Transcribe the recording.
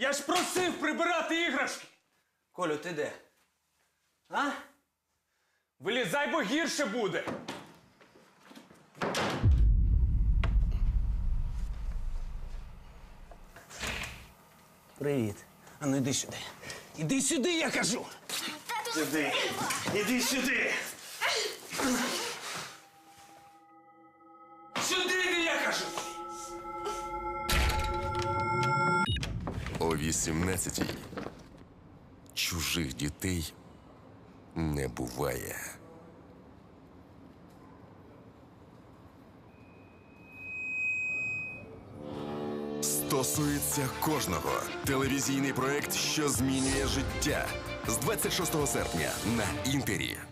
Я ж просив прибирати іграшки! Колю, ти де? А? Вилізай, бо гірше буде! Привіт. А ну йди сюди. Іди сюди, я кажу. Сюди. Іди сюди. Сюди О 18-й. Чужих дітей не буває. Стосується кожного. Телевізійний проект, що змінює життя. З 26 серпня на інтері.